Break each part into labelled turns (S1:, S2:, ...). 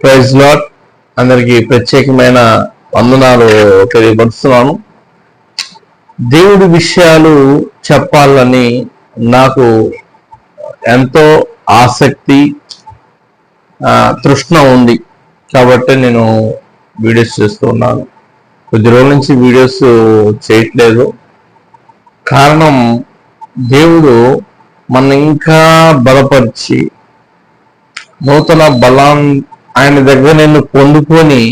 S1: Praise lot అందరికీ ప్రత్యేకమైన వందనాలు తెలియపరుస్తున్నాను. దేవుడి విషయాలు చెప్పాలని నాకు ఎంతో ఆసక్తి తృష్ణ ఉంది. కాబట్టి నేను వీడియోస్ చేస్తూ ఉన్నాను. కొద్ది రోజుల నుంచి వీడియోస్ చేయట్లేదు. కారణం దేవుడు మన ఇంకా బలపరిచి నూతన బలాన్ని ఆయన దగ్గర నేను పొందుకొని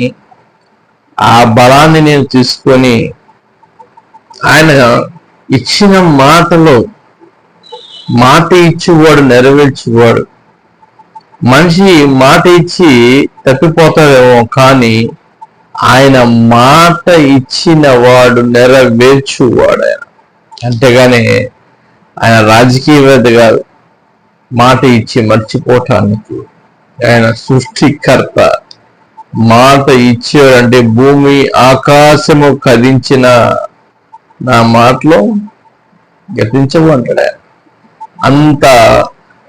S1: ఆ బలాన్ని నేను తీసుకొని ఆయన ఇచ్చిన మాటలో మాట ఇచ్చేవాడు నెరవేర్చేవాడు. మనిషి మాట ఇచ్చి తప్పిపోతాడేమో కానీ ఆయన మాట ఇచ్చిన వాడు నెరవేర్చువాడు ఆయన. అంతేగాని ఆయన రాజకీయవేత్త కాదు మాట ఇచ్చి మర్చిపోవటానికి ఆయన సృష్టికర్త మాట ఇచ్చాడంటే భూమి ఆకాశము కదించిన నా మాటలో గతించవు అంటాడు ఆయన. అంత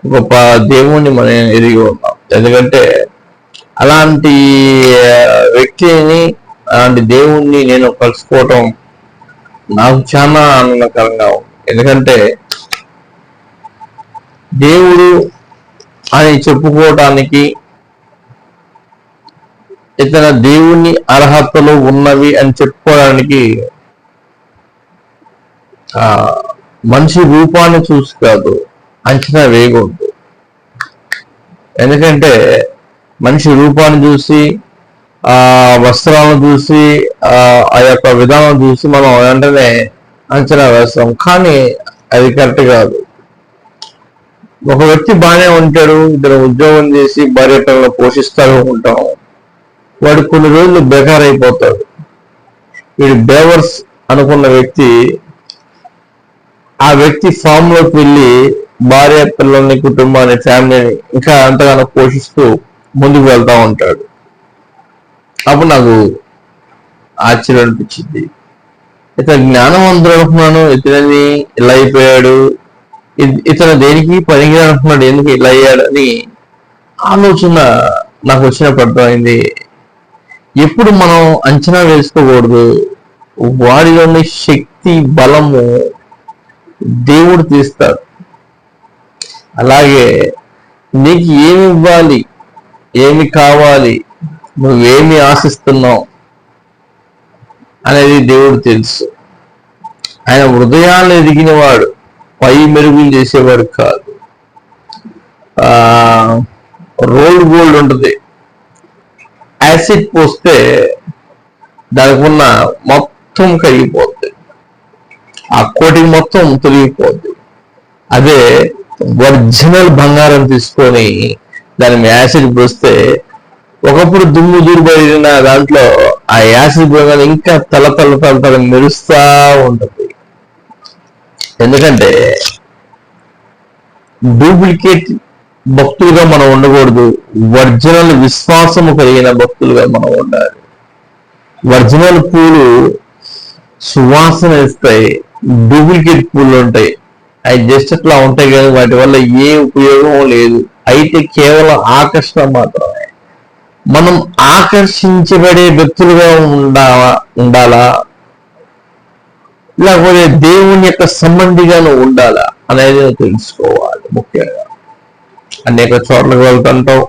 S1: గొప్ప దేవుణ్ణి మనం ఎదిగి ఉన్నాం. ఎందుకంటే అలాంటి వ్యక్తిని అలాంటి దేవుణ్ణి నేను కలుసుకోవటం నాకు చాలా ఆనందకరంగా ఉంది. ఎందుకంటే దేవుడు అని చెప్పుకోవటానికి ఇతర దేవుని అర్హతలు ఉన్నవి అని చెప్పుకోవడానికి ఆ మనిషి రూపాన్ని చూసి కాదు అంచనా వేయకూడదు. ఎందుకంటే మనిషి రూపాన్ని చూసి ఆ వస్త్రాలను చూసి ఆ ఆ యొక్క విధానం చూసి మనం వెంటనే అంచనా వేస్తాం. కానీ అది కరెక్ట్ కాదు. ఒక వ్యక్తి బాగానే ఉంటాడు ఇద్దరు ఉద్యోగం చేసి భార్య పిల్లలు పోషిస్తూ ఉంటాం వాడు కొన్ని రోజులు బేకార్ అయిపోతాడు వీడు బేవర్స్ అనుకున్న వ్యక్తి ఆ వ్యక్తి ఫామ్లోకి వెళ్ళి భార్య పిల్లల్ని కుటుంబాన్ని ఫ్యామిలీని ఇంకా అంతగానో పోషిస్తూ ముందుకు వెళ్తా ఉంటాడు. అప్పుడు నాకు ఆశ్చర్యం అనిపించింది. ఇతను జ్ఞానవంతుడు అనుకున్నాను ఇతని ఇలా అయిపోయాడు ఇతను దేనికి పనికి అనుకున్నాడు ఎందుకు ఇలా అయ్యాడని ఆలోచన నాకు వచ్చినప్పుడు అర్థమైంది. ఎప్పుడు మనం అంచనా వేసుకోకూడదు. వారిలోని శక్తి బలము దేవుడు తీస్తాడు. అలాగే నీకు ఏమి ఇవ్వాలి ఏమి కావాలి నువ్వేమి ఆశిస్తున్నావు అనేది దేవుడు తెలుసు. ఆయన హృదయాన్ని ఎదిగినవాడు. పై మెరుగులు చేసేవాడు కాదు. ఆ రోల్డ్ గోల్డ్ ఉంటుంది. యాసిడ్ పోస్తే దానికి ఉన్న మొత్తం కరిగిపోద్ది. ఆ కోటింగ్ మొత్తం తొలగిపోద్ది. అదే ఒరిజినల్ బంగారం తీసుకొని దాని మీద యాసిడ్ పోస్తే ఒకప్పుడు దుమ్ము దూరుబడిన దాంట్లో ఆ యాసిడ్ బంగారం ఇంకా తల తల తల తల మెరుస్తా ఉంటుంది. ఎందుకంటే డూప్లికేట్ భక్తులుగా మనం ఉండకూడదు. ఒరిజినల్ విశ్వాసము కలిగిన భక్తులుగా మనం ఉండాలి. ఒరిజినల్ పూలు సువాసన ఇస్తాయి. డూప్లికేట్ పూలు ఉంటాయి. అవి జస్ట్ అట్లా ఉంటాయి కానీ వాటి వల్ల ఏ ఉపయోగం లేదు. అయితే కేవలం ఆకర్షణ మాత్రమే. మనం ఆకర్షించబడే వ్యక్తులుగా ఉండాలా ఉండాలా? లేకపోతే దేవుని యొక్క సంబంధిగాను ఉండాలా అనేది తెలుసుకోవాలి ముఖ్యంగా. అనేక చోట్లకు వెళ్తుంటాం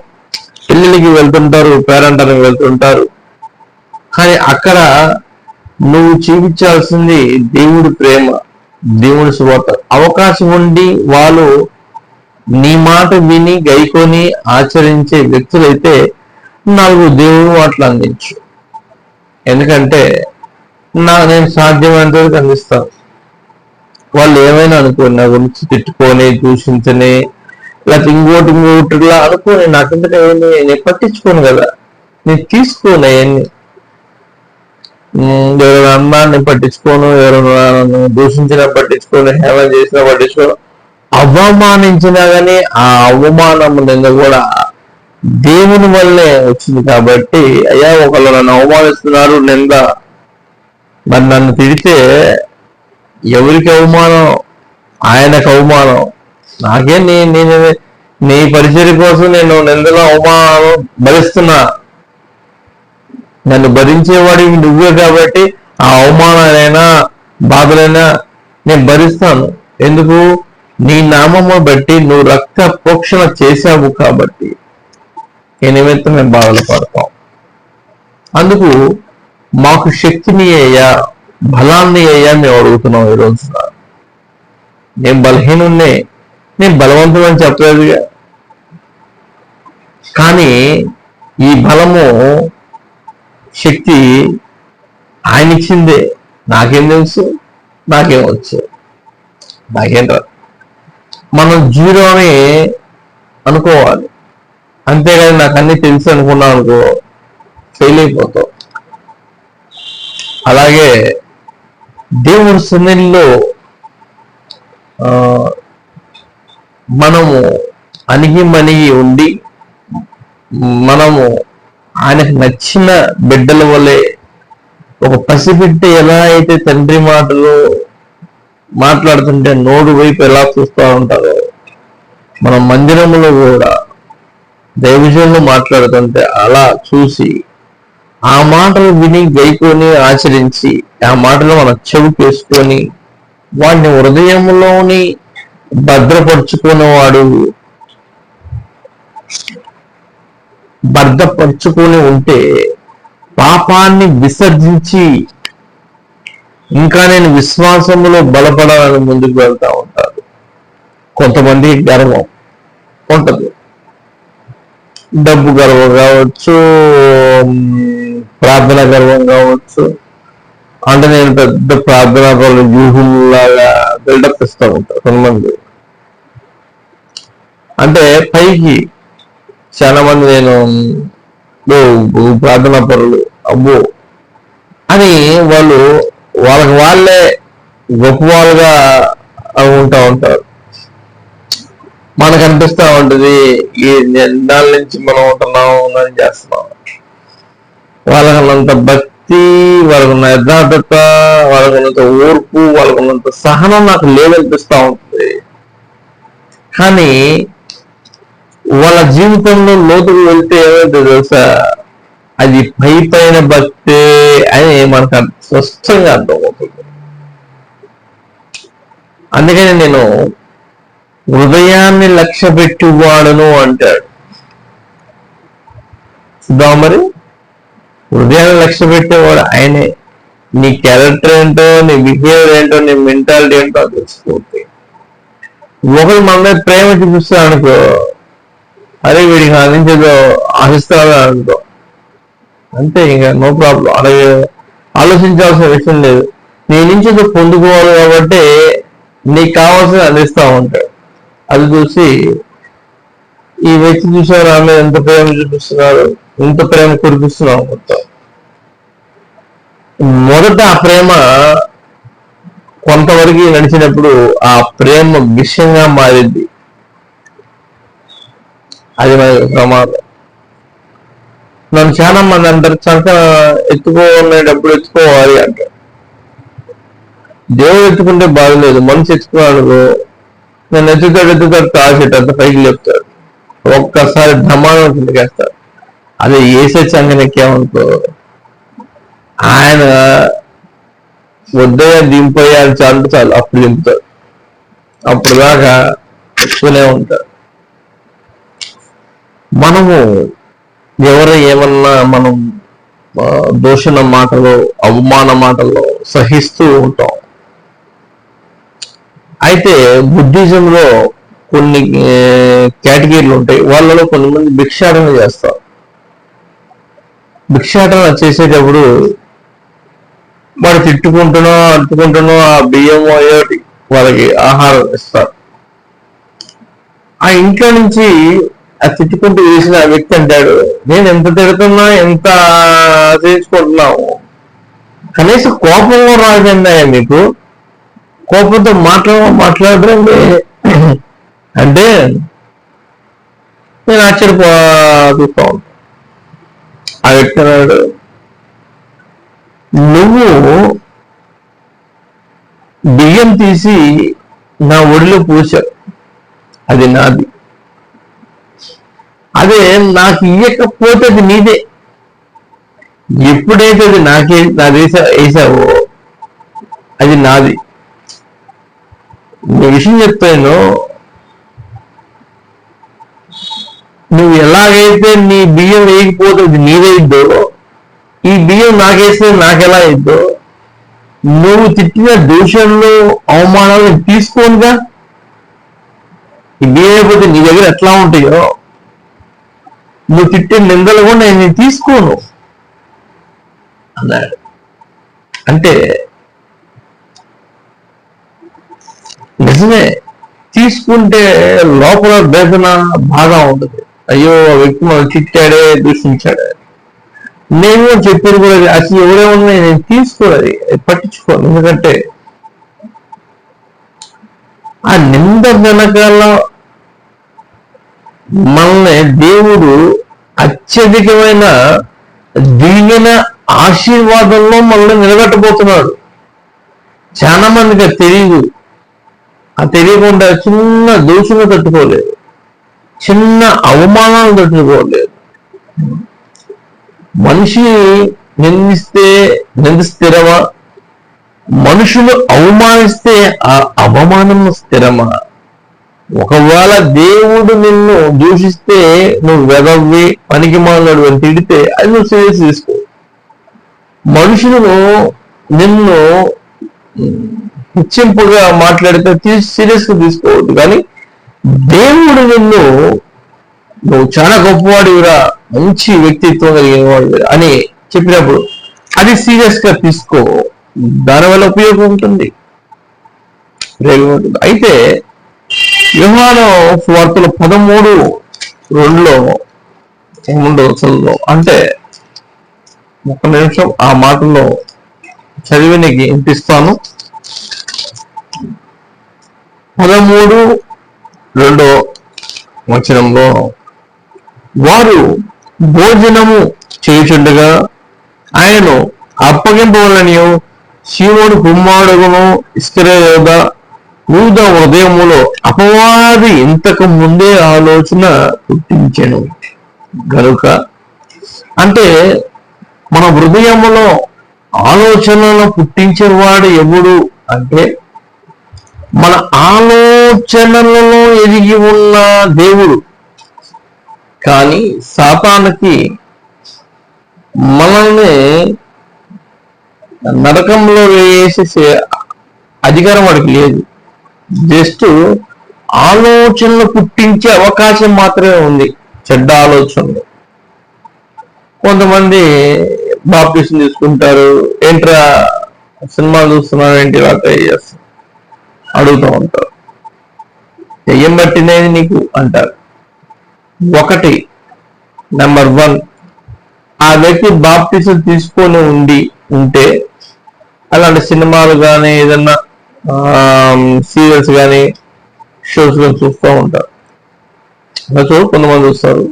S1: పెళ్ళిళ్ళకి వెళ్తుంటారు పేరంటానికి వెళ్తుంటారు. కానీ అక్కడ నువ్వు చూపించాల్సింది దేవుడి ప్రేమ దేవుడి శుభార్త అవకాశం ఉండి వాళ్ళు నీ మాట విని గైకొని ఆచరించే వ్యక్తులైతే నాలుగు దేవుడు మాటలు అందించు. ఎందుకంటే నా నేను సాధ్యమైనంత వరకు అందిస్తాను వాళ్ళు ఏమైనా అనుకోని నా గురించి తిట్టుకొని దూషించని లేకపోతే ఇంకోటి ఇంకోటిలా అనుకోని నాకంటే ఏమి నేను పట్టించుకోను కదా. నేను తీసుకోను అవన్నీ. ఎవరైనా అన్నా నేను పట్టించుకోను ఎవరైనా దూషించినా పట్టించుకోను హేళన చేసినా పట్టించుకోను అవమానించినా కానీ ఆ అవమానం నిన్న కూడా దేవుని వల్లే వచ్చింది కాబట్టి అయ్యా ఒకళ్ళు నన్ను అవమానిస్తున్నారు నింద మరి నన్ను తిడితే ఎవరికి అవమానం? ఆయనకు అవమానం? నాకే నీ నేను నీ పరిచయం కోసం నేను నిందలో అవమానం భరిస్తున్నా. నన్ను భరించేవాడివి నువ్వే కాబట్టి ఆ అవమానాలైనా బాధలైనా నేను భరిస్తాను. ఎందుకు? నీ నామము బట్టి నువ్వు రక్త పోక్షణ చేశావు కాబట్టి. ఈ నిమిత్తం మేము బాధలు పడతాం. అందుకు మాకు శక్తిని అయ్యా బలాన్ని అయ్యా మేము అడుగుతున్నాం ఈరోజు నేను బలహీనున్నే నేను బలవంతుడు అని చెప్పలేదుగా కానీ ఈ బలము శక్తి ఆయన ఇచ్చిందే నాకేం తెలుసు నాకేం వచ్చు. నాకేం రాదు మనం జీరో అని అనుకోవాలి. అంతేగాని నాకు అన్ని తెలుసు అనుకున్నాం అనుకో ఫెయిల్ అయిపోతావు అలాగే దేవుడి సన్నిధిలో మనము అణిగి మణిగి ఉండి మనము ఆయనకు నచ్చిన బిడ్డల వలె ఒక పసిబిడ్డ ఎలా అయితే తండ్రి మాటలు మాట్లాడుతుంటే నోడు వైపు ఎలా చూస్తూ ఉంటారో మన మందిరంలో కూడా దైవజనులు మాట్లాడుతుంటే అలా చూసి ఆ మాటలు విని గైకొని ఆచరించి ఆ మాటలు మన చెవికేసుకొని వాడిని హృదయంలోని భద్రపరుచుకునేవాడు. భద్రపరుచుకొని ఉంటే పాపాన్ని విసర్జించి ఇంకా నేను విశ్వాసములో బలపడాలని ముందుకు వెళ్తా ఉంటారు కొంతమంది గర్వం ఉంటుంది. డబ్బు గర్వం కావచ్చు ప్రార్థన గర్వం కావచ్చు. అంటే నేను పెద్ద ప్రార్థన పనులు వ్యూహంలాగా బిల్డప్ ఇస్తూ ఉంటారు కొంతమంది. అంటే పైకి చాలా మంది నేను ప్రార్థన పనులు ప్రార్థనా అబ్బో. అని వాళ్ళు వాళ్ళకి వాళ్ళే గొప్ప వాళ్ళుగా ఉంటా ఉంటారు. మనకు అనిపిస్తూ ఉంటది ఈ దాని నుంచి మనం ఉంటున్నాం అని చేస్తున్నాం. వాళ్ళకున్నంత భక్తి వాళ్ళకున్న యథార్థత వాళ్ళకున్నంత ఓర్పు వాళ్ళకున్నంత సహనం నాకు లేదనిపిస్తా ఉంటుంది. కానీ వాళ్ళ జీవితంలో లోతుకు వెళ్తే ఏమైతే తెలుసా? అది పై పైన భక్తే అని మనకు స్పష్టంగా అర్థమవుతుంది. అందుకని నేను హృదయాన్ని లక్ష్య పెట్టువాడును అంటాడు. చూద్దాం మరి. హృదయాన్ని లక్ష్య పెట్టేవాడు ఆయనే. నీ క్యారెక్టర్ ఏంటో నీ బిహేవియర్ ఏంటో నీ మెంటాలిటీ ఏంటో తెలుసుకోవచ్చు ఒకరు మన మీద ప్రేమ చూపిస్తాడు అనుకో అరే వీడికి నా ఆశిస్తాడు అనుకో. అంతే ఇంకా నో ప్రాబ్లం అలాగే ఆలోచించాల్సిన విషయం లేదు. నీ నుంచి ఏదో పొందుకోవాలి కాబట్టి నీకు కావాల్సిన అందిస్తా ఉంటాడు. అది చూసి ఈ వ్యక్తి చూసారు? ఆమె ఎంత ప్రేమ చూపిస్తున్నారు ఇంత ప్రేమ కురిపిస్తున్నావు మొత్తం. మొదట ఆ ప్రేమ కొంతవరకు నడిచినప్పుడు ఆ ప్రేమ విషయంగా మారింది. అది మన ప్రమాదం. నన్ను చాలా మంది అంటారు చంక ఎత్తుకోనేటప్పుడు ఎత్తుకోవాలి అంటారు. దేవుడు ఎత్తుకుంటే బాగలేదు మనిషి ఎత్తుకున్నాడు నేను ఎత్తుతాడు ఎత్తుతాడు కాసేటంత పైకి లేపుతాడు ఒక్కసారి ధమానం కిందకేస్తాడు అదే ఏసే చంగనెక్కామనుకో ఆయన వద్దయ్యా దింపోయా చాలు చాలు అప్పుడు దింపుతాడు. అప్పుడు దాకా ఎక్కువనే ఉంటాడు. మనము ఎవరు ఏమన్నా మనం దోషణ దూషణ మాటలు అవమాన మాటలు సహిస్తూ ఉంటాం. అయితే బుద్ధిజంలో కొన్ని కేటగిరీలు ఉంటాయి వాళ్ళలో కొంతమంది భిక్షాటన చేస్తారు. భిక్షాటన చేసేటప్పుడు వాడు తిట్టుకుంటున్నో అంటుకుంటున్నో ఆ బియ్యం అయ్యోటి వాళ్ళకి ఆహారం ఇస్తారు. ఆ ఇంట్లో నుంచి ఆ తిట్టుకుంటూ వేసిన వ్యక్తి అంటాడు నేను ఎంత తిడుతున్నా ఎంత చేయించుకుంటున్నావు? కనీసం కోపం కూడా రాదండి మీకు? కోపంతో మాట్లాడ మాట్లాడరండి అంటే నేను ఆశ్చర్యపోతా ఉంటాను. ఆ వ్యక్తి అన్నాడు నువ్వు బియ్యం తీసి నా ఒడిలో పూసావు అది నాది. అదే నాకు ఇయ్యకపోతే అది నీదే. ఎప్పుడైతే అది నాకే నా వేసావో అది నాది. నేను విషయం చెప్తాను. నువ్వు ఎలాగైతే నీ బియ్యం వేయకపోతే అది నీదైద్దో ఈ బియ్యం నాకేస్తే నాకెలా అయిద్దో నువ్వు తిట్టిన దూషణలు అవమానాలు తీసుకోనుగా? ఈ బియ్యం అయిపోతే నీ దగ్గర ఎట్లా ఉంటాయో? నువ్వు తిట్టిన నిందలు కూడా నేను తీసుకోను. అన్నాడు. అంటే నిజమే తీసుకుంటే లోపల వేదన బాగా ఉంటుంది. అయ్యో ఆ వ్యక్తి మనం తిట్టాడే దూషించాడే. నేను చెప్పేది కూడా అది. అసలు ఉన్నాయి నేను తీసుకోలేదు పట్టించుకోను. ఎందుకంటే ఆ నింద వెనకాల మనల్ని దేవుడు అత్యధికమైన దిగిన ఆశీర్వాదంలో మనల్ని నిలబెట్టబోతున్నాడు. చాలా మందికి తెలియదు ఆ తెలియకుండా చిన్న దోషులు తట్టుకోలేదు. చిన్న అవమానాలు తట్టుకోలేదు మనిషి నిందిస్తే నింద స్థిరమా మనుషులు అవమానిస్తే ఆ అవమానం స్థిరమా? ఒకవేళ దేవుడు నిన్ను దూషిస్తే నువ్వు వెదవ్వి పనికి మాలడు అని తిడితే అది నువ్వు సీరియస్ తీసుకో. మనుషులను నిన్ను హెచ్చింపుగా మాట్లాడితే సీరియస్గా తీసుకోవద్దు. కానీ దేవుడు నిన్ను నువ్వు చాలా గొప్పవాడివిరా మంచి వ్యక్తిత్వం కలిగిన వాడు అని చెప్పినప్పుడు అది సీరియస్గా తీసుకో దానివల్ల ఉపయోగం ఉంటుంది. ఉపయోగం ఉంటుంది. అయితే యోహాను వార్తలు పదమూడు రెండులో మూడు వచనంలో అంటే ఒక నిమిషం ఆ మాటలో చదివి నీకు వినిపిస్తాను. పదమూడు రెండో వచనంలో వారు భోజనము చేయుచుండగా ఆయనను అప్పగింపవలని శివుడు కుమారుడును ఇస్కరేద యూద హృదయములో అపవాది ఇంతకు ముందే ఆలోచన పుట్టించను. గనుక అంటే మన హృదయములో ఆలోచనలు పుట్టించేవాడు ఎవడు అంటే మన ఆలోచనలలో ఎదిగి ఉన్న దేవుడు. కానీ సాతానికి మనల్ని నరకంలో వేసేసే అధికారం వాడికి లేదు. జస్ట్ ఆలోచనలు పుట్టించే అవకాశం మాత్రమే ఉంది. చెడ్డ ఆలోచనలు. కొంతమంది బాప్టిషన్ తీసుకుంటారు. ఏంట్రా సినిమాలు చూస్తున్నారు ఏంటి ఇలా ట్రై చేస్తారు అడుగుతూ ఉంటారు. దెయ్యం పట్టినది నీకు అంటారు. ఒకటి నెంబర్ వన్ ఆ వ్యక్తి బాప్టిజం తీసుకొని ఉండి ఉంటే అలాంటి సినిమాలు కానీ ఏదన్నా సీరియల్స్ కానీ షోస్ కానీ చూస్తూ ఉంటారు. అలా చూడు కొంతమంది వస్తారు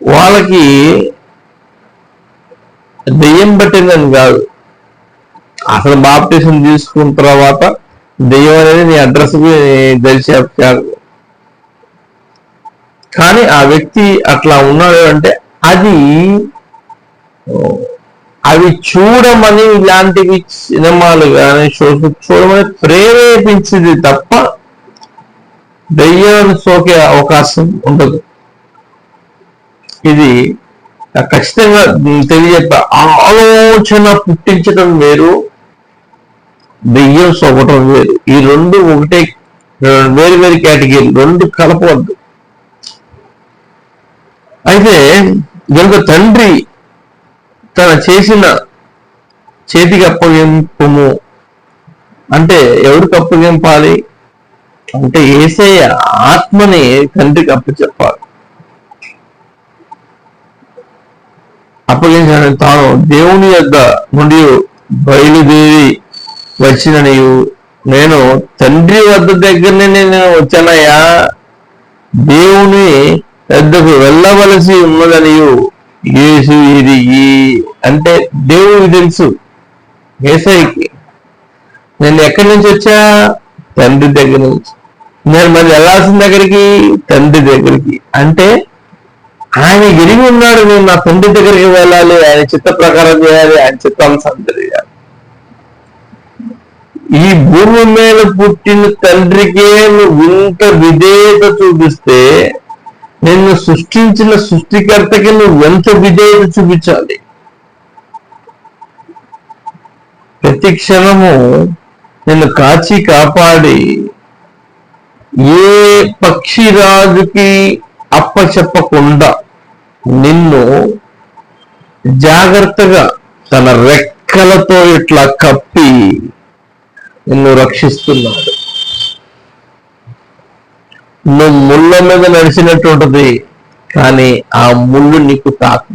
S1: వాళ్ళకి దెయ్యం పట్టిందని కాదు. అసలు బాప్టిజం తీసుకున్న తర్వాత దెయ్యం అనేది నీ అడ్రస్కి తెలిసే కాదు. కానీ ఆ వ్యక్తి అట్లా ఉన్నాడు అంటే అది అవి చూడమని ఇలాంటివి సినిమాలు కానీ షోస్ చూడమని ప్రేరేపించింది తప్ప దెయ్యం సోకే అవకాశం ఉండదు. ఇది ఖచ్చితంగా తెలియజెప్ప ఆలోచన పుట్టించడం వేరు. బియ్యం సొగటం వేరు ఈ రెండు ఒకటే వేరు వేరు కేటగిరీ రెండు కలపవద్దు. అయితే గనుక తండ్రి తన చేసిన చేతికి అప్పగింపము అంటే ఎవరికి అప్పగింపాలి? అంటే ఏసయ్య ఆత్మని తండ్రికి అప్పచెప్పాలి అప్పగించాలని తాను దేవుని యొక్క నుండి బయలుదేరి వచ్చిన నీవు. నేను తండ్రి వద్ద దగ్గరనే నేను వచ్చానయ్యా. దేవుని పెద్దకు వెళ్ళవలసి ఉన్నదని యేసు ఇది అంటే దేవుడికి తెలుసు. ఏసైకి. నేను ఎక్కడి నుంచి వచ్చా? తండ్రి దగ్గర నుంచి. నేను మరి వెళ్ళాల్సిన దగ్గరికి? తండ్రి దగ్గరికి. అంటే ఆయన ఎరిగి ఉన్నాడు. నేను నా తండ్రి దగ్గరికి వెళ్ళాలి. ఆయన చిత్త ప్రకారం చేయాలి. ఆయన చిత్తానుసారం చేయాలి ఈ భూమి మీద పుట్టిన తండ్రికే నువ్వు ఇంత విధేయత చూపిస్తే నిన్ను సృష్టించిన సృష్టికర్తకి నువ్వు ఎంత విధేయత చూపించాలి? ప్రతి క్షణము నిన్ను కాచి కాపాడి ఏ పక్షిరాజుకి అప్పచెప్పకుండా నిన్ను జాగ్రత్తగా తన రెక్కలతో ఇట్లా కప్పి నిన్ను రక్షిస్తున్నాడు. నువ్వు ముళ్ళ మీద నడిచినట్టు ఉంటుంది కానీ ఆ ముళ్ళు నీకు తాకు.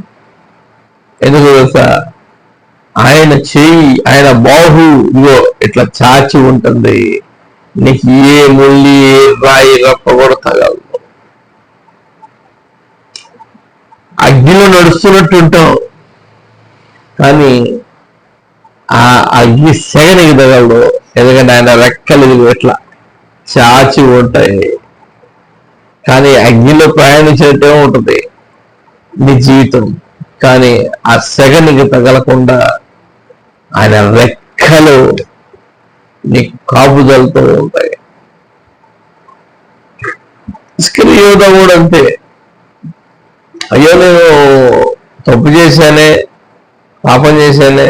S1: ఎందుకు తెలుసా? ఆయన చెయ్యి ఆయన బాహు ఇగో ఇట్లా చాచి ఉంటుంది. నీకు ఏ ముళ్ళి ఏ రాయి రప్ప కూడా తగలదు అగ్నిలో నడుస్తున్నట్టు ఉంటాం కానీ ఆ అగ్ని సెగనికి తగలదు ఎందుకంటే ఆయన రెక్కలు ఇట్లా చాచి ఉంటాయి. కానీ అగ్నిలో ప్రయాణించినట్టే ఉంటుంది నీ జీవితం. కానీ ఆ సెగనికి తగలకుండా ఆయన రెక్కలు నీ కాపుదలతో ఉంటాయి. యోధ కూడా అంతే. అయ్యో నేను తప్పు చేశానే పాపం చేశానే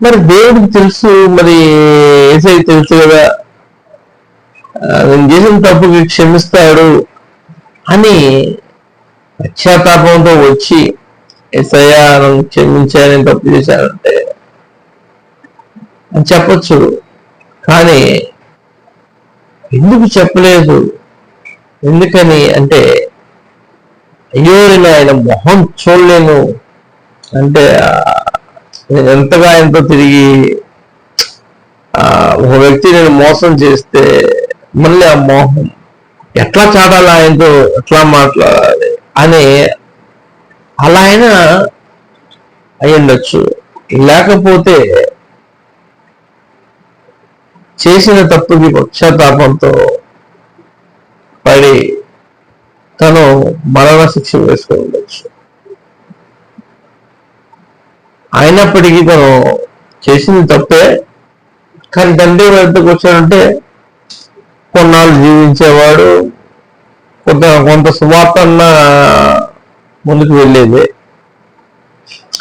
S1: మరి దేవుడికి తెలుసు మరి ఏసై తెలుసు కదా. నేను చేసిన తప్పుకి క్షమిస్తాడు అని పశ్చాత్తాపంతో వచ్చి ఏసయ్యా నన్ను క్షమించాలని తప్పు చేశానంటే అని చెప్పచ్చు. కానీ ఎందుకు చెప్పలేదు? ఎందుకని అంటే అయ్యో నేను ఆయన మొహం చూడలేను అంటే నేను ఎంతగా ఆయనతో తిరిగి ఒక వ్యక్తి నేను మోసం చేస్తే మళ్ళీ ఆ మోహం ఎట్లా చాటాలి ఆయనతో ఎట్లా మాట్లాడాలి అని అలా అయినా అయ్యుండొచ్చు లేకపోతే చేసిన తప్పుకి పక్షాతాపంతో పడి తను మరణ శిక్ష వేసుకొని ఉండొచ్చు. అయినప్పటికీ తను చేసింది తప్పే. కానీ తండ్రి వద్దకు వచ్చాడంటే కొన్నాళ్ళు జీవించేవాడు కొంత కొంత సువార్తన్న ముందుకు వెళ్ళేది.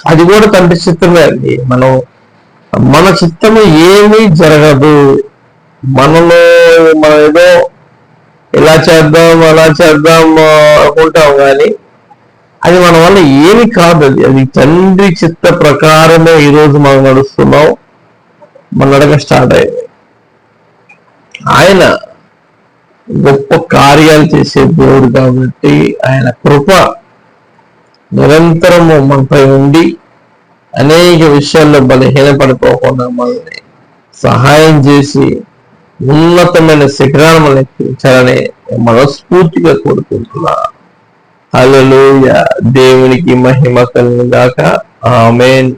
S1: అది కూడా తండ్రి చిత్తమే అండి. మనం మన చిత్తము ఏమీ జరగదు. మనలో మనం ఏదో ఇలా చేద్దాం అలా చేద్దాం అనుకుంటాం కానీ అది మన వల్ల ఏమి కాదు. అది అది తండ్రి చిత్త ప్రకారమే ఈరోజు మనం నడుస్తున్నాం. మన నడక స్టార్ట్ అయింది. ఆయన గొప్ప కార్యాలు చేసే దేవుడు కాబట్టి ఆయన కృప నిరంతరము మనపై ఉండి అనేక విషయాల్లో బలహీనపడిపోకుండా మనల్ని సహాయం చేసి ఉన్నతమైన శిఖరాన్ని మనం ఎక్కించాలని మనస్ఫూర్తిగా కోరుకుంటున్నాను. అలలోయ దేవునికి మహిమ కలుగుగాక ఆమెన్